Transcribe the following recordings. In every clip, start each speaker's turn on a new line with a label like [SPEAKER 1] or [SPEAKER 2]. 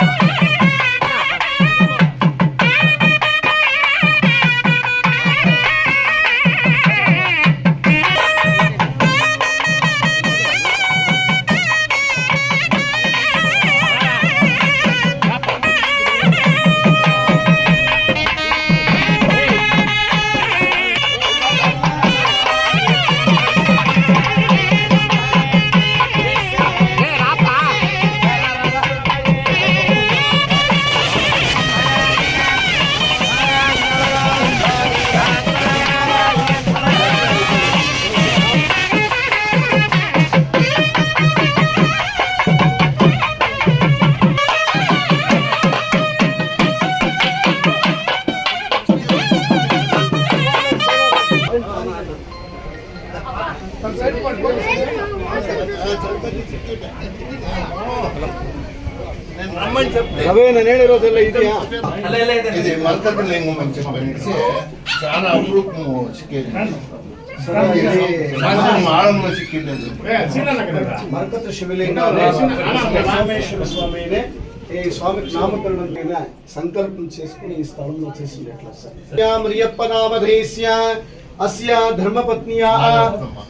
[SPEAKER 1] Yeah. 발가락
[SPEAKER 2] 냉고만 제반에서 자나
[SPEAKER 1] 무릎 쉽게 Maramma ಸಿಕ್ಕಿಲ್ಲ ಮರಕತ ಶಿವಲಿಂಗ ಸೋಮೇಶ್ವರ స్వామినే ఈ స్వామికి నామకరణం మీద సంకల్పం చేసుకుని ఈ స్థలంలో చేసింది ఎట్లా సార్ మరియప్ప నామధేస్య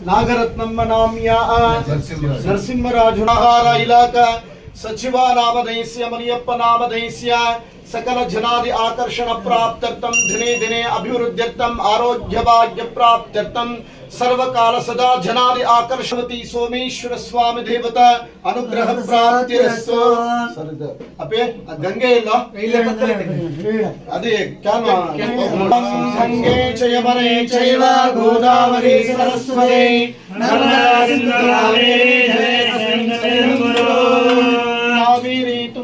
[SPEAKER 1] నాగరత్నమ్మ నామ్యా నరసింహరాజు నహార ఇలాకా ಸಚಿವ ನಾಮಧೈಸ್ಯ ಮನಿಯಪ್ಪ ನಾಮಧೈಸ್ಯ ಸಕಲ ಜನಾದಿ ಆಕರ್ಷಣ ಪ್ರಾಪ್ತ್ಯರ್ಥಂ ದಿನೇ ದಿನೇ ಅಭಿವೃದ್ಧ್ಯರ್ಥಂ ಆರೋಗ್ಯ ಭಾಗ್ಯ ಪ್ರಾಪ್ತ್ಯರ್ಥಂ ಸರ್ವಕಾಲ ಸದಾ ಜನಾದಿ ಆಕರ್ಷವತಿ ಸೋಮೇಶ್ವರ ಸ್ವಾಮಿ ದೇವತಾ ಅನುಗ್ರಹ ಪ್ರಾಪ್ತಿರಸ್ತು. ಅಪ್ಪೆ ಗಂಗೆ ಇಲ್ಲ? ಅದೇ ಗಂಗೆ ಚಯಮನೆ ಚೈವ ಗೋದಾವರಿ ಸರಸ್ವತಿ.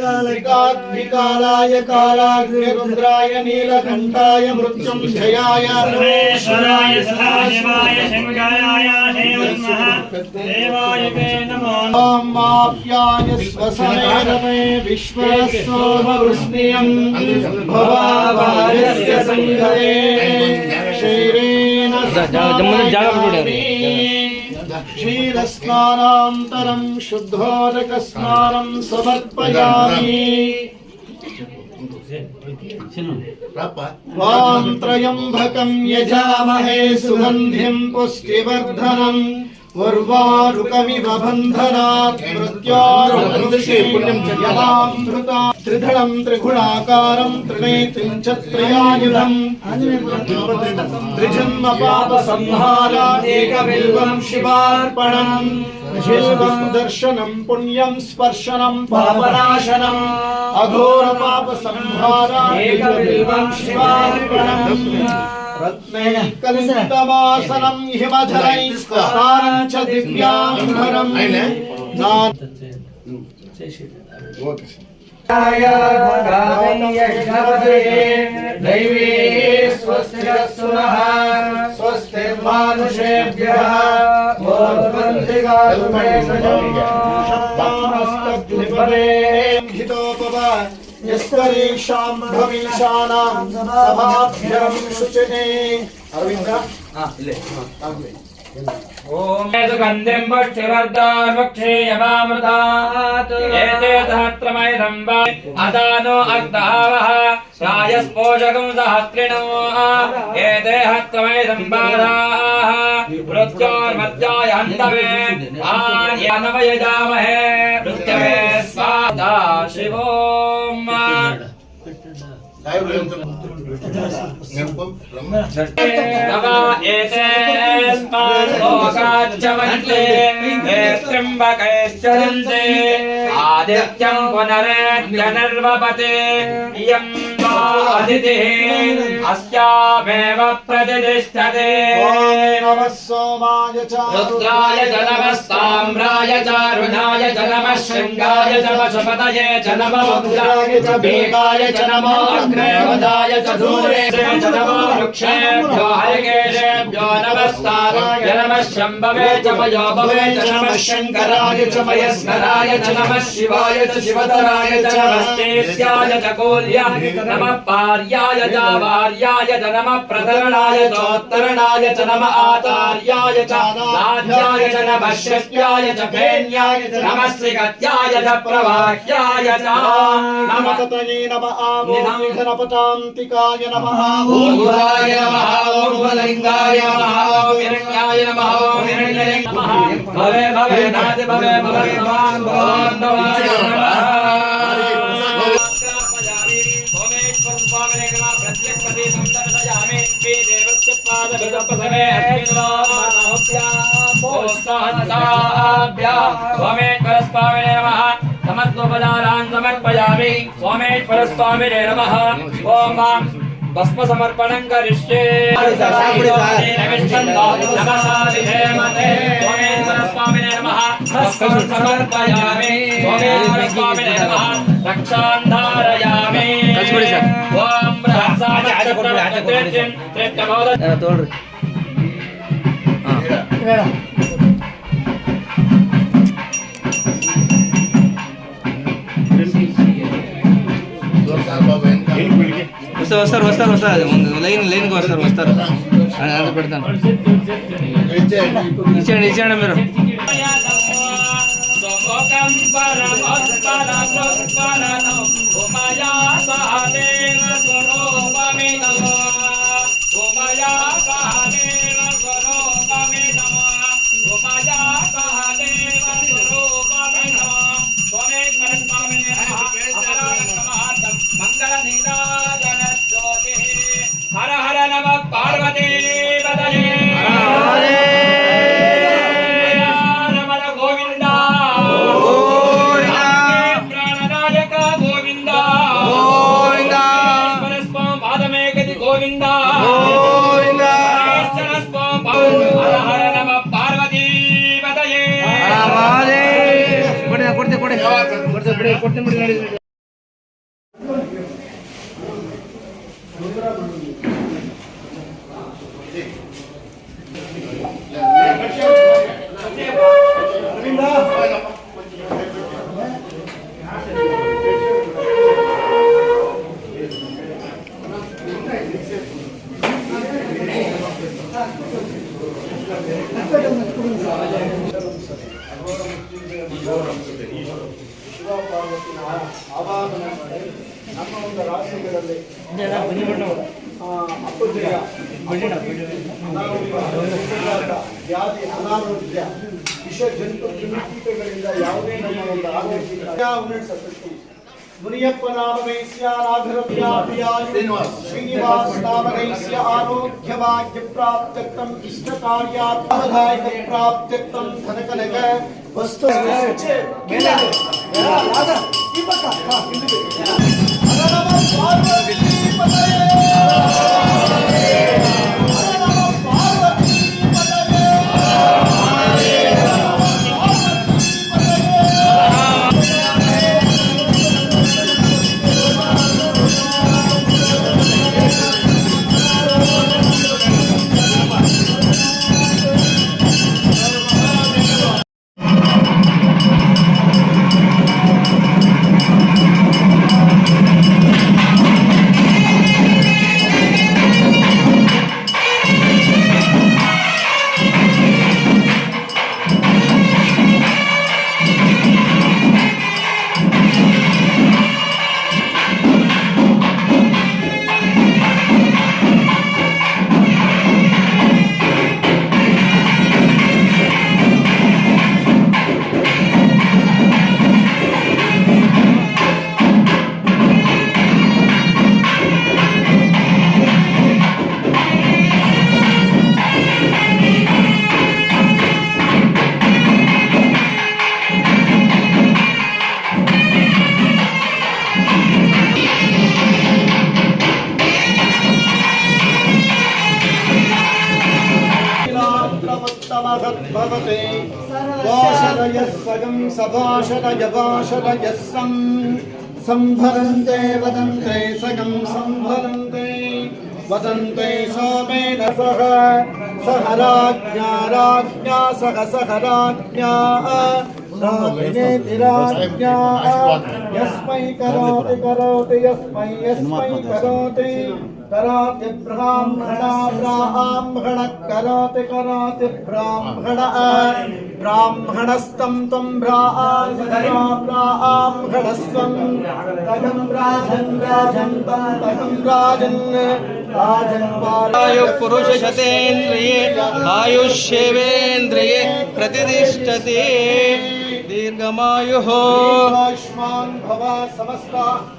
[SPEAKER 1] कालकात्मिकालाय कालाग्निरुद्राय नीलकण्ठाय मृत्युं जयाय
[SPEAKER 3] सर्वेश्वराय सदाशिवाय शङ्कराय देवाय ते नमो
[SPEAKER 1] माप्याय स्वसने विश्वसोमवृष्णियम् भवाभारस्य सङ्घरे शरीरेण सदा क्षीरस्नानान्तरम् शुद्धोदकस्नानम् समर्पयामि। त्वाम् यजामहे सुगन्धिम् पुष्टिवर्धनम्। उर्वारुकमिव बन्धनात् मृत्योर्वन्दे पुण्यं च यदां धृता त्रिधणं त्रिगुणाकारं च त्रयायुधम् त्रिजन्मपापसंहारादेकबिल्वं शिवार्पणम् शिल्पं दर्शनं पुण्यं स्पर्शनं पापनाशनम् अघोरपापसंहारादेकबिल्वं शिवार्पणम् रत्नैकलितमासनं हिमधरैस्तारं च दिव्याम्बरम् नाथ दैवी स्वस्तिरस्तुनः स्वस्तिर्मानुषेभ्यः यस्तरेषाम् भवीषाणाम् अरविन्द।
[SPEAKER 3] हाँ, ॐ एते वा अदानो अग्धावः राजस्पोषकम् सहस्रिणो एते हस्तमयम् बाधाः। मृत्योर्मत्याय आन्यनवयजामहे मृत्यवे स्वादा शिवो। त्र्यम्बकैश्चरन्ते आदित्यम् पुनरेत्यनर्वपते इयम् अस्यामेव प्रतिष्ठते।
[SPEAKER 1] नमः सोमाय च
[SPEAKER 3] रुद्राय च नमः साम्राय च रुणाय च नमः शृङ्गाय च पशुपतये च नमः उग्राय च भीमाय च नमो अग्नेवदाय च धूरे च नमो वृक्षेभ्यो हरिकेशेभ्यो नमस्ताराय नमः शम्भवे च मयोभवे च नमः शङ्कराय च मयस्कराय च नमः शिवाय च शिवतराय च नमस्तेत्याय च कोल्याय नमः पार्याय च वार्याय च नमः प्रतरणाय चोत्तरणाय च नमः आचार्याय च राज्याय च नमः शक्याय च फेन्याय च नमः श्रीगत्याय च प्रवाह्याय च नमः
[SPEAKER 1] नमतये नम आमोघनपतान्तिकाय नमः
[SPEAKER 3] गुराय नमः ॐ गुणलिङ्गाय नमः हिरण्याय नमः हिरण्यलिङ्गाय नमः। भवे भवे नाथ भवे भवे भवान् भवान् भवाय देवस्य पादविदपसमे सोमेश्वर स्वामिने नमः समत्वपदारान् समर्पयामि सोमेश्वर स्वामिने नमः ॐ मां भस्म समर्पणं करिष्ये सोमेश्वर स्वामिने नमः भस्मं समर्पयामि सोमेश्वर स्वामिने नमः रक्षां धारयामि ॐ ब्रह्मसामर्थ्यं
[SPEAKER 4] ತೋಳ್ರಿ వస్తారు వస్తారు వస్తారు వస్తారు ముందు లైన్ లైన్కి వస్తారు వస్తారు అని అంత పెడతాను ఇచ్చేయండి ఇచ్చేయండి మీరు
[SPEAKER 3] సమోకం పరమస్పరమస్పరను ఉమయా సహదేవ
[SPEAKER 1] 노느라 부르기 ವ್ಯಾಧಿ ಅನಾರೋಗ್ಯ ವಿಷ ಜಂತು ಕ್ರಿಮಿಕೀಟಗಳಿಂದ ಯಾವುದೇ ನಮ್ಮ ಒಂದು ಆರೋಗ್ಯ ಮುನಿಯಪ್ಪ ನಾಮವೈಸ್ಯ ರಾಘರವ್ಯಾಪಿಯಾಯು
[SPEAKER 2] ಶ್ರೀನಿವಾಸ್.
[SPEAKER 1] ಶ್ರೀನಿವಾಸ ನಾಮವೈಸ್ಯ ಆರೋಗ್ಯ ಭಾಗ್ಯ ಪ್ರಾಪ್ತ್ಯರ್ಥಂ ಇಷ್ಟ ಕಾರ್ಯಾತ್ಮದಾಯಕ ಪ್ರಾಪ್ತ್ಯರ್ಥಂ ಧನಕನಕ ವಸ್ತು ಮೇಲೆ भवते वाशरयः सगं सभाषरयवाशरयः सं संभरन्ते वदन्ते सगं संभरन्ते वसन्ते सोमेन सह सह राज्ञा राज्ञा सह सह राज्ञा रागिनेति राज्ञा यस्मै करोति करोति यस्मै यस्मै करोति करोति ब्राह्मणा ब्राह्मण करोति करोति ब्राह्मण ब्राह्मणस्तं त्वं ब्राह्मणा ब्राह्मणस्त्वं तगं राजन् राजन् तं तगं राजन् राजन्
[SPEAKER 4] आयु पुरुष शतेन्द्रिये आयुष्येवेन्द्रिये प्रतिष्ठते दीर्घमायुः
[SPEAKER 1] आयुष्मान् भव समस्त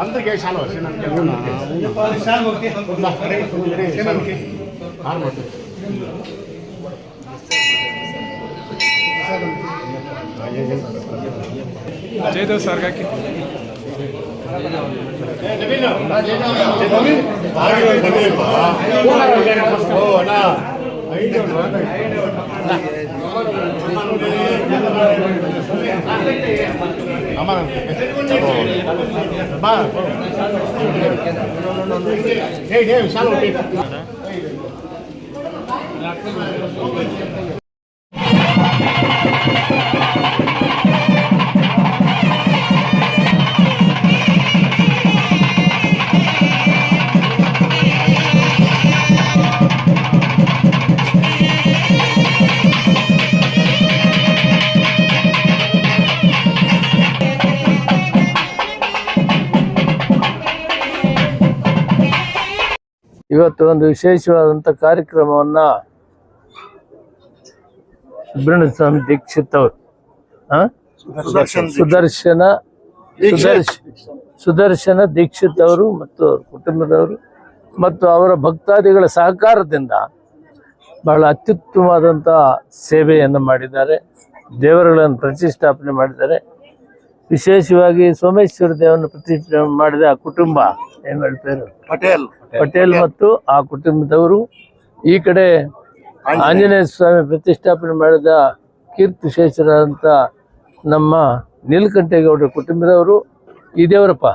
[SPEAKER 2] అందరికీ
[SPEAKER 5] చాలా జయదేవ్ సార్ గారికి ચાલો
[SPEAKER 6] ಇವತ್ತು ಒಂದು ವಿಶೇಷವಾದಂಥ ಕಾರ್ಯಕ್ರಮವನ್ನು ಸುಬ್ರಹ್ಮಣ್ಯ ಸ್ವಾಮಿ ದೀಕ್ಷಿತ್ ಅವರು? ಸುದರ್ಶನ ಸುದರ್ಶ ಸುದರ್ಶನ ದೀಕ್ಷಿತ್ ಅವರು ಮತ್ತು ಅವ್ರ ಕುಟುಂಬದವರು ಮತ್ತು ಅವರ ಭಕ್ತಾದಿಗಳ ಸಹಕಾರದಿಂದ ಬಹಳ ಅತ್ಯುತ್ತಮವಾದಂಥ ಸೇವೆಯನ್ನು ಮಾಡಿದ್ದಾರೆ ದೇವರುಗಳನ್ನು ಪ್ರತಿಷ್ಠಾಪನೆ ಮಾಡಿದ್ದಾರೆ. ವಿಶೇಷವಾಗಿ ಸೋಮೇಶ್ವರ ದೇವನ ಪ್ರತಿಷ್ಠಾಪನೆ ಮಾಡಿದ ಆ ಕುಟುಂಬ ಏನು ಹೇಳ್ತಾರೆ
[SPEAKER 2] ಪಟೇಲ್.
[SPEAKER 6] ಪಟೇಲ್ ಮತ್ತು ಆ ಕುಟುಂಬದವರು ಈ ಕಡೆ ಆಂಜನೇಯ. ಸ್ವಾಮಿ ಪ್ರತಿಷ್ಠಾಪನೆ ಮಾಡಿದ ಕೀರ್ತಿ ಶೇಷರಂತ ನಮ್ಮ ನೀಲಕಂಠೇಗೌಡರ ಕುಟುಂಬದವರು ಈ ದೇವರಪ್ಪ.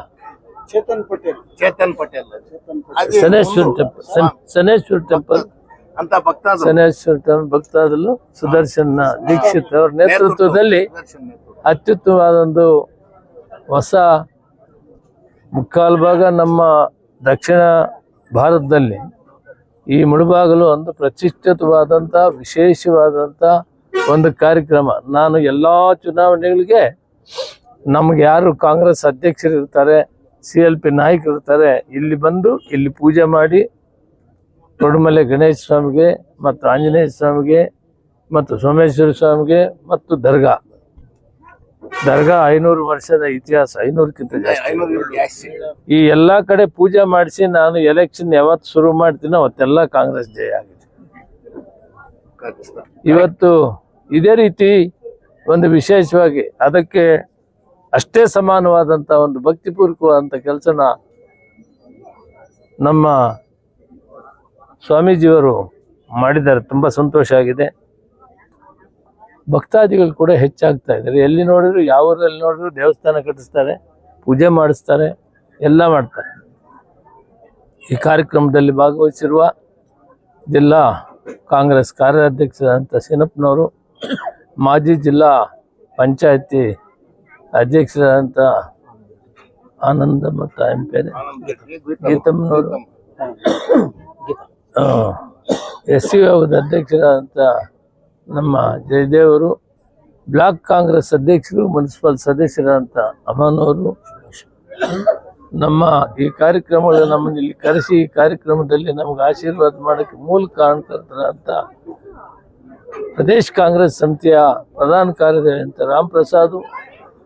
[SPEAKER 1] ಚೇತನ್ ಪಟೇಲ್.
[SPEAKER 2] ಚೇತನ್ ಪಟೇಲ್.
[SPEAKER 6] ಸನೇಶ್ವರ ಟೆಂಪಲ್ ಸನ್- ಸನೇಶ್ವರ ಟೆಂಪಲ್
[SPEAKER 2] ಅಂತ ಭಕ್ತ
[SPEAKER 6] ಸನೇಶ್ವರ ಟೆಂಪಲ್ ಭಕ್ತಾದಲು ಸುದರ್ಶನ್ ದೀಕ್ಷಿತ್ ಅವರ ನೇತೃತ್ವದಲ್ಲಿ ಅತ್ಯುತ್ತಮವಾದೊಂದು ಹೊಸ ಮುಕ್ಕಾಲು ಭಾಗ ನಮ್ಮ ದಕ್ಷಿಣ ಭಾರತದಲ್ಲಿ. ಈ ಮುಳುಬಾಗಲು ಒಂದು ಪ್ರತಿಷ್ಠಿತವಾದಂಥ, ವಿಶೇಷವಾದಂಥ ಒಂದು ಕಾರ್ಯಕ್ರಮ. ನಾನು ಎಲ್ಲ ಚುನಾವಣೆಗಳಿಗೆ ನಮ್ಗೆ ಯಾರು ಕಾಂಗ್ರೆಸ್ ಅಧ್ಯಕ್ಷರು ಇರ್ತಾರೆ, ಸಿ ಎಲ್ ಪಿ ನಾಯಕರು ಇರ್ತಾರೆ, ಇಲ್ಲಿ ಬಂದು ಇಲ್ಲಿ ಪೂಜೆ ಮಾಡಿ ತೊಡುಮಲೆ ಗಣೇಶ ಸ್ವಾಮಿಗೆ, ಮತ್ತು ಆಂಜನೇಯ ಸ್ವಾಮಿಗೆ, ಮತ್ತು ಸೋಮೇಶ್ವರ ಸ್ವಾಮಿಗೆ, ಮತ್ತು ದರ್ಗಾ. ದರ್ಗಾ ಐನೂರು ವರ್ಷದ ಇತಿಹಾಸ ಐನೂರಕ್ಕಿಂತ ಜಾಸ್ತಿ. ಈ ಎಲ್ಲಾ ಕಡೆ ಪೂಜೆ ಮಾಡಿಸಿ ನಾನು ಎಲೆಕ್ಷನ್ ಯಾವತ್ತು ಶುರು ಮಾಡ್ತೀನೋ ಅವತ್ತೆಲ್ಲ ಕಾಂಗ್ರೆಸ್ ಜಯ ಆಗಿದೆ. ಇವತ್ತು ಇದೇ ರೀತಿ ಒಂದು ವಿಶೇಷವಾಗಿ ಅದಕ್ಕೆ ಅಷ್ಟೇ ಸಮಾನವಾದಂಥ ಒಂದು ಭಕ್ತಿಪೂರ್ವಕವಾದಂಥ ಕೆಲಸನ ನಮ್ಮ ಸ್ವಾಮೀಜಿಯವರು ಮಾಡಿದ್ದಾರೆ. ತುಂಬ ಸಂತೋಷ ಆಗಿದೆ. ಭಕ್ತಾದಿಗಳು ಕೂಡ ಹೆಚ್ಚಾಗ್ತಾ ಇದ್ದಾರೆ. ಎಲ್ಲಿ ನೋಡಿದ್ರು ಯಾವ ಊರಲ್ಲಿ ನೋಡಿದ್ರು ದೇವಸ್ಥಾನ ಕಟ್ಟಿಸ್ತಾರೆ ಪೂಜೆ ಮಾಡಿಸ್ತಾರೆ ಎಲ್ಲ ಮಾಡ್ತಾರೆ. ಈ ಕಾರ್ಯಕ್ರಮದಲ್ಲಿ ಭಾಗವಹಿಸಿರುವ ಜಿಲ್ಲಾ ಕಾಂಗ್ರೆಸ್ ಕಾರ್ಯಾಧ್ಯಕ್ಷರಾದಂಥ ಸಿನಪ್ಪನವರು ಮಾಜಿ ಜಿಲ್ಲಾ ಪಂಚಾಯತಿ ಅಧ್ಯಕ್ಷರಾದಂಥ ಆನಂದ ಮತ್ತು ಎಂ ಪೇರೆ ಗೀತಮ್ಮನವರು. ಎಸ್ ಸಿ ಅಧ್ಯಕ್ಷರಾದಂಥ ನಮ್ಮ ಜಯದೇವರು ಬ್ಲಾಕ್ ಕಾಂಗ್ರೆಸ್ ಅಧ್ಯಕ್ಷರು ಮುನ್ಸಿಪಲ್ ಸದಸ್ಯರಾದಂಥ ಅಮನವರು. ನಮ್ಮ ಈ ಕಾರ್ಯಕ್ರಮಗಳು ನಮ್ಮನ್ನು ಇಲ್ಲಿ ಕರೆಸಿ ಈ ಕಾರ್ಯಕ್ರಮದಲ್ಲಿ ನಮ್ಗೆ ಆಶೀರ್ವಾದ ಮಾಡೋಕ್ಕೆ ಮೂಲ ಕಾರಣಕರ್ತರಂತ ಪ್ರದೇಶ್ ಕಾಂಗ್ರೆಸ್ ಸಮಿತಿಯ ಪ್ರಧಾನ ಕಾರ್ಯದರ್ಶಿ ಅಂತ ರಾಮ್ ಪ್ರಸಾದ್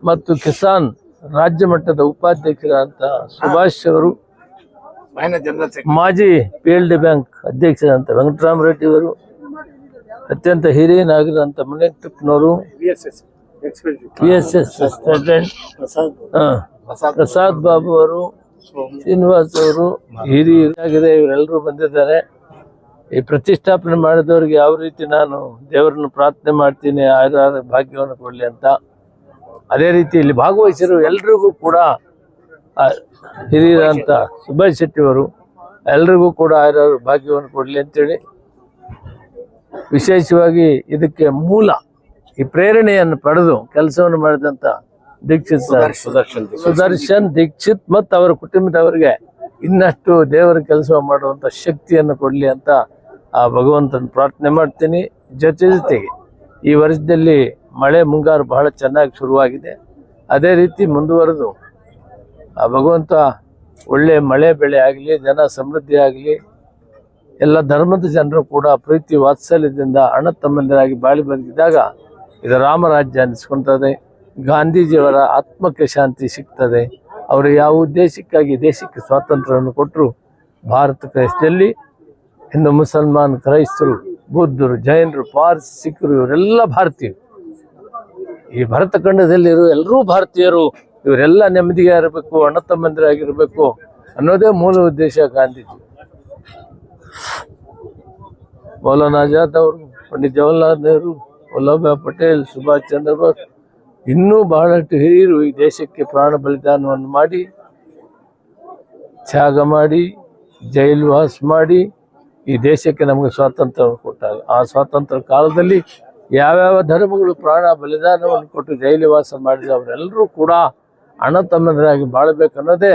[SPEAKER 6] ಮತ್ತು ಕಿಸಾನ್ ರಾಜ್ಯ ಮಟ್ಟದ ಉಪಾಧ್ಯಕ್ಷರಾದಂಥ ಸುಭಾಷ್ ಅವರು ಮಾಜಿ ಪಿ ಎಲ್ ಡಿ ಬ್ಯಾಂಕ್ ಅಧ್ಯಕ್ಷರಾದಂಥ ವೆಂಕಟರಾಮ ರೆಡ್ಡಿ ಅವರು ಅತ್ಯಂತ ಹಿರಿಯ ನಾಗರಂತ ಮನೆ ತಿಪ್ಪನವರು P S S president Prasad. Babu ಅವರು ಶ್ರೀನಿವಾಸ್ ಅವರು ಹಿರಿಯರಾಗಿದೆ ಇವರೆಲ್ಲರೂ ಬಂದಿದ್ದಾರೆ. ಈ ಪ್ರತಿಷ್ಠಾಪನೆ ಮಾಡಿದವರಿಗೆ ಯಾವ ರೀತಿ ನಾನು ದೇವರನ್ನು ಪ್ರಾರ್ಥನೆ ಮಾಡ್ತೀನಿ ಆಯುರ ಭಾಗ್ಯವನ್ನು ಕೊಡಲಿ ಅಂತ ಅದೇ ರೀತಿ ಇಲ್ಲಿ ಭಾಗವಹಿಸಿರೋ ಎಲ್ರಿಗೂ ಕೂಡ ಹಿರಿಯರಂತ ಸುಭಾಷ್ ಶೆಟ್ಟಿ ಅವರು ಎಲ್ರಿಗೂ ಕೂಡ ಆಯುರ ಭಾಗ್ಯವನ್ನು ಕೊಡಲಿ ಅಂತೇಳಿ ವಿಶೇಷವಾಗಿ ಇದಕ್ಕೆ ಮೂಲ ಈ ಪ್ರೇರಣೆಯನ್ನು ಪಡೆದು ಕೆಲಸವನ್ನು ಮಾಡಿದಂತ ದೀಕ್ಷಿತ್ ಸರ್. ಸುದರ್ಶನ್ ಸುದರ್ಶನ್ ದೀಕ್ಷಿತ್. ಮತ್ತು ಅವರ ಕುಟುಂಬದವರಿಗೆ ಇನ್ನಷ್ಟು ದೇವರ ಕೆಲಸ ಮಾಡುವಂತ ಶಕ್ತಿಯನ್ನು ಕೊಡಲಿ ಅಂತ ಆ ಭಗವಂತನ ಪ್ರಾರ್ಥನೆ ಮಾಡ್ತೀನಿ. ಜೊತೆ ಜೊತೆಗೆ ಈ ವರ್ಷದಲ್ಲಿ ಮಳೆ ಮುಂಗಾರು ಬಹಳ ಚೆನ್ನಾಗಿ ಶುರುವಾಗಿದೆ. ಅದೇ ರೀತಿ ಮುಂದುವರೆದು ಆ ಭಗವಂತ ಒಳ್ಳೆ ಮಳೆ ಬೆಳೆ ಆಗಲಿ ಜನ ಸಮೃದ್ಧಿ ಆಗಲಿ ಎಲ್ಲ ಧರ್ಮದ ಜನರು ಕೂಡ ಪ್ರೀತಿ ವಾತ್ಸಲ್ಯದಿಂದ ಅಣ್ಣ ತಮ್ಮಂದಿರಾಗಿ ಬಾಳಿ ಬದುಕಿದಾಗ ಇದು ರಾಮರಾಜ್ಯ ಅನ್ನಿಸ್ಕೊಂತದೆ ಗಾಂಧೀಜಿಯವರ ಆತ್ಮಕ್ಕೆ ಶಾಂತಿ ಸಿಗ್ತದೆ. ಅವರು ಯಾವ ಉದ್ದೇಶಕ್ಕಾಗಿ ದೇಶಕ್ಕೆ ಸ್ವಾತಂತ್ರ್ಯವನ್ನು ಕೊಟ್ಟರು? ಭಾರತ ದೇಶದಲ್ಲಿ ಹಿಂದೂ, ಮುಸಲ್ಮಾನ್, ಕ್ರೈಸ್ತರು, ಬುದ್ಧರು, ಜೈನರು, ಪಾರ್ಸಿ ಸಿಖ್ರು ಇವರೆಲ್ಲ ಭಾರತೀಯರು. ಈ ಭರತ ಖಂಡದಲ್ಲಿರೋ ಎಲ್ಲರೂ ಭಾರತೀಯರು. ಇವರೆಲ್ಲ ನೆಮ್ಮದಿಗೆ ಇರಬೇಕು ಅಣ್ಣ ತಮ್ಮಂದಿರಾಗಿರಬೇಕು ಅನ್ನೋದೇ ಮೂಲ ಉದ್ದೇಶ ಗಾಂಧೀಜಿ. ಮೌಲಾನಾ ಆಜಾದ್ ಅವರು, ಪಂಡಿತ್ ಜವಾಹರ್ಲಾಲ್ ನೆಹರು ವಲ್ಲಭಾಯ್ ಪಟೇಲ್, ಸುಭಾಷ್ ಚಂದ್ರ ಬೋಸ್ ಇನ್ನೂ ಬಹಳಷ್ಟು ಹಿರಿಯರು ಈ ದೇಶಕ್ಕೆ ಪ್ರಾಣ ಬಲಿದಾನವನ್ನು ಮಾಡಿ, ತ್ಯಾಗ ಮಾಡಿ, ಜೈಲುವಾಸ ಮಾಡಿ ಈ ದೇಶಕ್ಕೆ ನಮಗೆ ಸ್ವಾತಂತ್ರ್ಯ ಕೊಟ್ಟಾಗ. ಆ ಸ್ವಾತಂತ್ರ್ಯ ಕಾಲದಲ್ಲಿ ಯಾವ್ಯಾವ ಧರ್ಮಗಳು ಪ್ರಾಣ ಬಲಿದಾನವನ್ನು ಕೊಟ್ಟು ಜೈಲುವಾಸ ಮಾಡಿದ ಅವರೆಲ್ಲರೂ ಕೂಡ ಅಣ್ಣ ತಮ್ಮದರಾಗಿ ಬಾಳಬೇಕನ್ನೋದೇ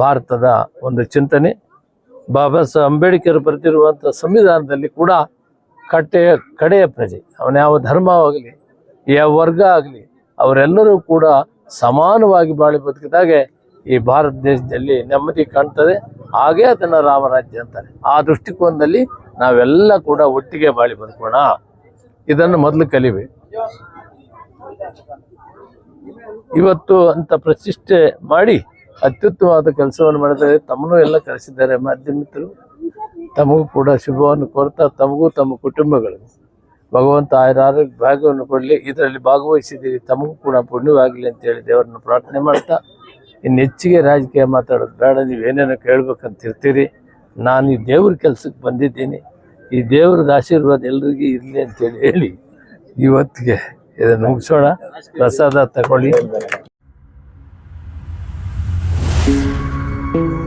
[SPEAKER 6] ಭಾರತದ ಒಂದು ಚಿಂತನೆ. ಬಾಬಾ ಸಾಹೇಬ್ ಅಂಬೇಡ್ಕರ್ ಬರೆದಿರುವಂಥ ಸಂವಿಧಾನದಲ್ಲಿ ಕೂಡ ಕಟ್ಟೆಯ ಕಡೆಯ ಪ್ರಜೆ. ಅವನ ಯಾವ ಧರ್ಮವಾಗಲಿ ಯಾವ ವರ್ಗ ಆಗಲಿ, ಅವರೆಲ್ಲರೂ ಕೂಡ ಸಮಾನವಾಗಿ ಬಾಳಿ ಬದುಕಿದಾಗೆ ಈ ಭಾರತ ದೇಶದಲ್ಲಿ ನೆಮ್ಮದಿ ಕಾಣ್ತದೆ. ಹಾಗೇ ಅದನ್ನು ರಾಮರಾಜ್ಯ ಅಂತಾರೆ. ಆ ದೃಷ್ಟಿಕೋನದಲ್ಲಿ ನಾವೆಲ್ಲ ಕೂಡ ಒಟ್ಟಿಗೆ ಬಾಳಿ ಬದುಕೋಣ. ಇದನ್ನು ಮೊದಲು ಕಲಿಬೇಕು ಇವತ್ತು ಅಂತ ಪ್ರತಿಷ್ಠೆ ಮಾಡಿ ಅತ್ಯುತ್ತಮವಾದ ಕೆಲಸವನ್ನು ಮಾಡಿದರೆ ತಮ್ಮನ್ನು ಎಲ್ಲ ಕರೆಸಿದ್ದಾರೆ ಮಾಧ್ಯಮಿತರು ತಮಗೂ ಕೂಡ ಶುಭವನ್ನು ಕೋರ್ತಾ ತಮಗೂ ತಮ್ಮ ಕುಟುಂಬಗಳು. ಭಗವಂತ ಆರೋಗ್ಯ ಭಾಗ್ಯವನ್ನು ಕೊಡಲಿ, ಇದರಲ್ಲಿ ಭಾಗವಹಿಸಿದ್ದೀರಿ, ತಮಗೂ ಕೂಡ ಪುಣ್ಯವಾಗಲಿ ಅಂತೇಳಿ ದೇವರನ್ನು ಪ್ರಾರ್ಥನೆ ಮಾಡ್ತಾ, ಇನ್ನು ಹೆಚ್ಚಿಗೆ ರಾಜಕೀಯ ಮಾತಾಡೋದು ಬೇಡ ನೀವೇನೇನೋ ಕೇಳ್ಬೇಕಂತ ಇರ್ತೀರಿ. ನಾನು ಈ ದೇವ್ರ ಕೆಲಸಕ್ಕೆ ಬಂದಿದ್ದೀನಿ. ಈ ದೇವ್ರದ ಆಶೀರ್ವಾದ ಎಲ್ರಿಗೂ ಇರಲಿ ಅಂತೇಳಿ ಹೇಳಿ, ಇವತ್ತಿಗೆ ಇದನ್ನು ಮುಗಿಸೋಣ. ಪ್ರಸಾದ ತಗೊಳ್ಳಿ. Thank you.